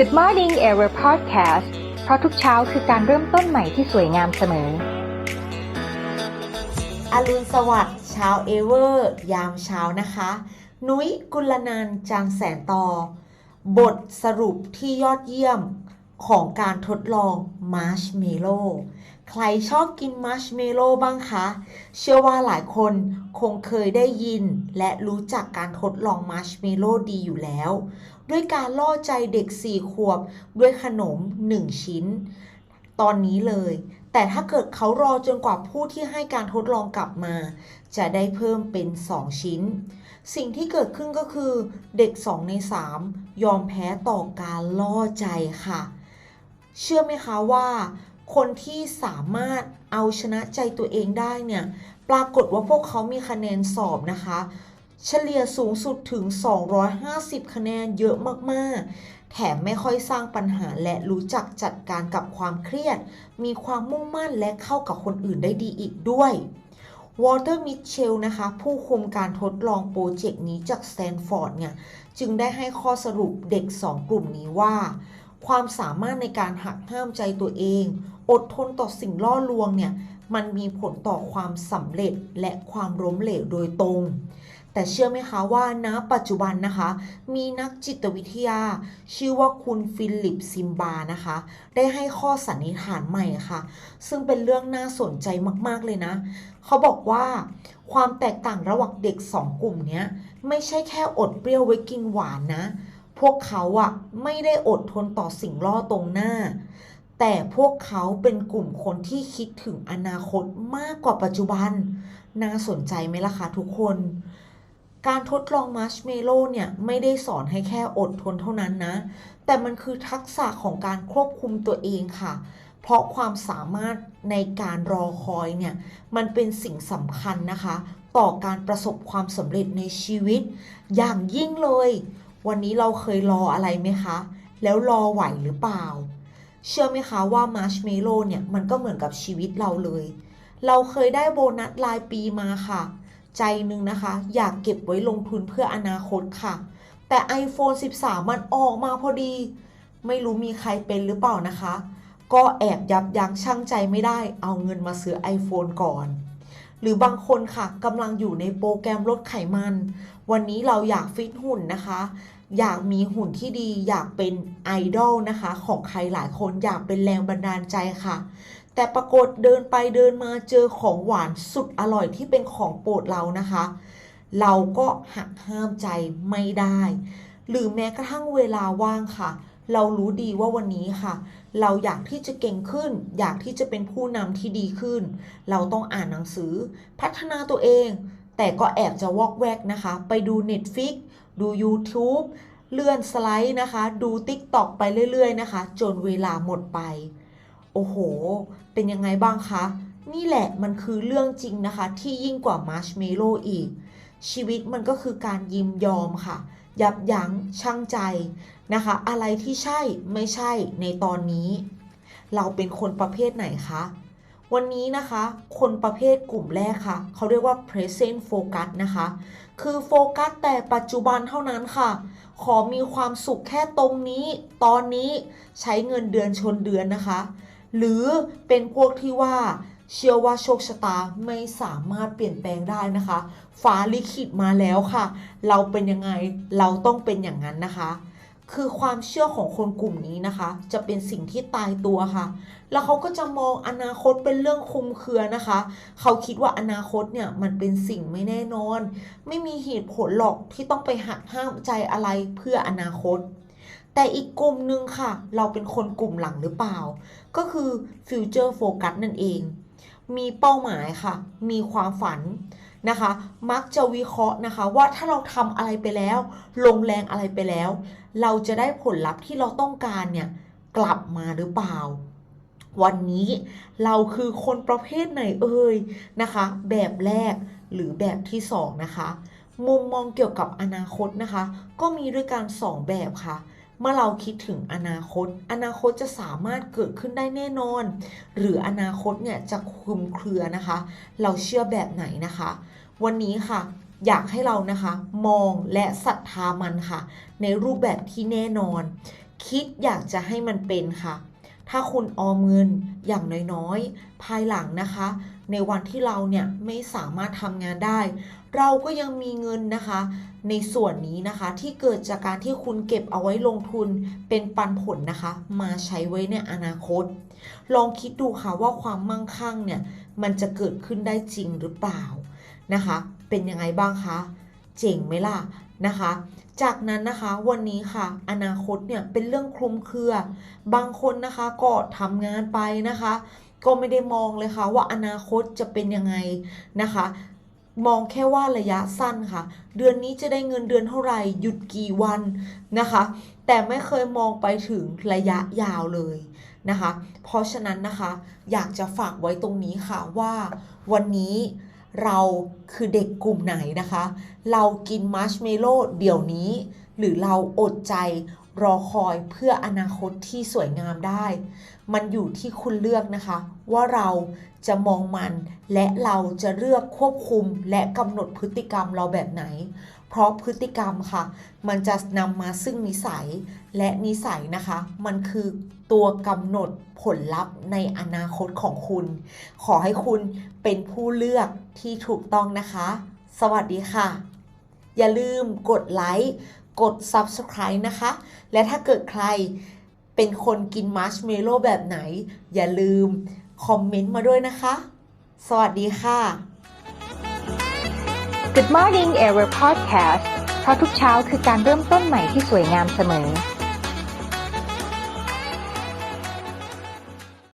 Good Morning Error Podcast เพราะทุกเช้าคือการเริ่มต้นใหม่ที่สวยงามเสมอ อรุณสวัสดิ์เช้าเอเวอร์ ยามเช้านะคะ นุ้ยกุลนันจางแสนต่อบทสรุปที่ยอดเยี่ยมของการทดลองมาร์ชเมลโล่ ใครชอบกินมาร์ชเมลโล่บ้างคะ เชื่อว่าหลายคนคงเคยได้ยิน และรู้จักการทดลองมาร์ชเมลโล่ดีอยู่แล้ว ด้วยการล่อใจเด็ก 4 ขวบด้วยขนม 1 ชิ้น ตอนนี้เลย แต่ถ้าเกิดเขารอจนกว่าผู้ที่ให้การทดลองกลับมา จะได้เพิ่มเป็น 2 ชิ้น สิ่งที่เกิดขึ้นก็คือ เด็ก 2 ใน 3 ยอมแพ้ต่อการล่อใจค่ะ เชื่อไหมคะว่า คนที่สามารถเอาชนะใจตัวเองได้เนี่ย ปรากฏว่าพวกเขามีคะแนนสอบนะคะ เฉลี่ยสูงสุดถึง 250 คะแนนเยอะมากๆ แถมไม่ค่อยสร้างปัญหาและรู้จักจัดการกับความเครียด มีความมุ่งมั่นและเข้ากับคนอื่นได้ดีอีกด้วยวอเตอร์มิเชลนะคะ ผู้คุมการทดลองโปรเจกต์นี้จากสแตนฟอร์ดเนี่ย จึงได้ให้ข้อสรุปเด็ก 2 กลุ่มนี้ว่า ความสามารถในการหักห้ามใจตัวเอง อดทนต่อสิ่งล่อลวงเนี่ยมันมีผลต่อความสำเร็จและความล้มเหลวโดยตรง แต่เชื่อไหมคะว่าณปัจจุบันนะคะ มีนักจิตวิทยา ชื่อว่าคุณฟิลิปซิมบานะคะ ได้ให้ข้อสันนิษฐานใหม่ค่ะ ซึ่งเป็นเรื่องน่าสนใจมากๆเลยนะ เขาบอกว่าความแตกต่างระหว่างเด็ก 2 กลุ่มนี้ไม่ใช่แค่อดเปรี้ยวไว้กินหวานนะ พวกเขาอะไม่ได้อดทนต่อสิ่งล่อตรงหน้า แต่พวกเขาเป็นกลุ่มคนที่คิดถึงอนาคตมากกว่าปัจจุบัน น่าสนใจไหมล่ะคะทุกคน การทดลองมาร์ชเมลโล่เนี่ยไม่ได้สอนให้แค่อดทนเท่านั้นนะ แต่มันคือทักษะของการควบคุมตัวเองค่ะ เพราะความสามารถในการรอคอยเนี่ยมันเป็นสิ่งสำคัญนะคะ ต่อการประสบความสำเร็จในชีวิต อย่างยิ่งเลย วันนี้เราเคยรออะไรไหมคะ แล้วรอไหวหรือเปล่า เชื่อไหมคะว่ามาร์ชเมลโล่เนี่ยมันก็เหมือนกับชีวิตเราเลย เราเคยได้โบนัสรายปีมาค่ะ ใจหนึ่งนะคะ อยากเก็บไว้ลงทุนเพื่ออนาคตค่ะ แต่ iPhone 13 มันออกมาพอดี ไม่รู้มีใครเป็นหรือเปล่านะคะ ก็แอบยับยั้งชั่งใจไม่ได้ เอาเงินมาซื้อ iPhone ก่อนหรือบางคนค่ะกำลังอยู่ในโปรแกรมลดไขมัน วันนี้เราอยากฟิตหุ่นนะคะ อยากมีหุ่นที่ดี อยากเป็นไอดอลนะคะ ของใครหลายคนอยากเป็นแรงบันดาลใจค่ะ แต่ปรากฏเดินไปเดินมาเจอของหวานสุดอร่อยที่เป็นของโปรดเรานะคะ เราก็หักห้ามใจไม่ได้ หรือแม้กระทั่งเวลาว่างค่ะ เรารู้ดีว่าวันนี้ค่ะ เราอยากที่จะเก่งขึ้น อยากที่จะเป็นผู้นำที่ดีขึ้น เราต้องอ่านหนังสือ พัฒนาตัวเอง แต่ก็แอบจะวอกแวกนะคะ ไปดู Netflix ดู YouTube เลื่อนสไลด์นะคะ ดู TikTok ไปเรื่อย ๆ นะคะ จนเวลาหมดไป โอ้โห เป็นยังไงบ้างคะ นี่แหละมันคือเรื่องจริงนะคะ ที่ยิ่งกว่ามาร์ชเมลโล่อีก ชีวิตมันก็คือการยิมยอมค่ะ ยับยั้งชั่งใจนะคะ อะไรที่ใช่ไม่ใช่ในตอนนี้ เราเป็นคนประเภทไหนคะ วันนี้นะคะ คนประเภทกลุ่มแรกค่ะ เขาเรียกว่า present focus นะคะ คือโฟกัสแต่ปัจจุบันเท่านั้นค่ะ ขอมีความสุขแค่ตรงนี้ ตอนนี้ใช้เงินเดือนชนเดือนนะคะ หรือเป็นพวกที่ว่าเชื่อว่าโชคชะตาไม่สามารถเปลี่ยนแปลงได้นะคะ ฟ้าลิขิตมาแล้วค่ะ เราเป็นยังไงเราต้องเป็นอย่างนั้นนะคะ คือความเชื่อของคนกลุ่มนี้นะคะ จะเป็นสิ่งที่ตายตัวค่ะ แล้วเขาก็จะมองอนาคตเป็นเรื่องคุมเครือนะคะ เขาคิดว่าอนาคตเนี่ยมันเป็นสิ่งไม่แน่นอน ไม่มีเหตุผลหรอกที่ต้องไปหักห้ามใจอะไรเพื่ออนาคต แต่อีกกลุ่มหนึ่งค่ะ เราเป็นคนกลุ่มหลังหรือเปล่า ก็คือ future focus นั่นเอง มีเป้าหมายค่ะ มีความฝัน นะคะ มักจะวิเคราะห์นะคะ ว่าถ้าเราทำอะไรไปแล้ว ลงแรงอะไรไปแล้ว เราจะได้ผลลัพธ์ที่เราต้องการเนี่ยกลับมาหรือเปล่า วันนี้เราคือคนประเภทไหนเอ่ยนะคะ แบบแรกหรือแบบที่สองนะคะ มุมมองเกี่ยวกับอนาคตนะคะ ก็มีด้วยกันสองแบบค่ะ เมื่อเราคิดถึงอนาคต อนาคตจะสามารถเกิดขึ้นได้แน่นอน หรืออนาคตเนี่ยจะคลุมเครือนะคะ เราเชื่อแบบไหนนะคะ วันนี้ค่ะอยากให้เรานะคะ มองและศรัทธามันค่ะ ในรูปแบบที่แน่นอน คิดอยากจะให้มันเป็นค่ะ ถ้าคุณออมเงินอย่างน้อยๆ ภายหลังนะคะ ในวันที่เราเนี่ยไม่สามารถทำงานได้ เราก็ยังมีเงินนะคะ ในส่วนนี้นะคะที่เกิดจากการที่คุณเก็บเอาไว้ลงทุนเป็นปันผลนะคะ มาใช้ไว้ในอนาคต ลองคิดดูค่ะว่าความมั่งคั่งเนี่ยมันจะเกิดขึ้นได้จริงหรือเปล่านะคะ เป็นยังไงบ้างคะ เจ๋งไหมล่ะ นะคะ จากนั้นนะคะวันนี้ค่ะ อนาคตเนี่ยเป็นเรื่องคลุมเครือ บางคนนะคะก็ทำงานไปนะคะ ก็ไม่ได้มองเลยค่ะว่าอนาคตจะเป็นยังไงนะคะ มองแค่ว่าระยะสั้นค่ะ เดือนนี้จะได้เงินเดือนเท่าไหร่หยุดกี่วันนะคะ แต่ไม่เคยมองไปถึงระยะยาวเลยนะคะ เพราะฉะนั้นนะคะ อยากจะฝากไว้ตรงนี้ค่ะว่าวันนี้ เราคือเด็กกลุ่มไหนนะคะ เรากินมัชเมลโล่เดี๋ยวนี้ หรือเราอดใจ รอคอยเพื่ออนาคตที่สวยงามได้ มันอยู่ที่คุณเลือกนะคะ ว่าเราจะมองมัน และเราจะเลือกควบคุมและกำหนดพฤติกรรมเราแบบไหน เพราะพฤติกรรมค่ะ มันจะนำมาซึ่งนิสัยและนิสัยนะคะ มันคือตัวกำหนดผลลัพธ์ในอนาคตของคุณ ขอให้คุณเป็นผู้เลือกที่ถูกต้องนะคะ สวัสดีค่ะ อย่าลืมกดไลค์ กด Subscribe นะคะ และถ้าเกิดใครเป็นคนกินมาร์ชเมลโล่แบบไหน อย่าลืมคอมเมนต์มาด้วยนะคะ สวัสดีค่ะ Good Morning Air Podcast เพราะทุกเช้าคือการเริ่มต้นใหม่ที่สวยงามเสมอ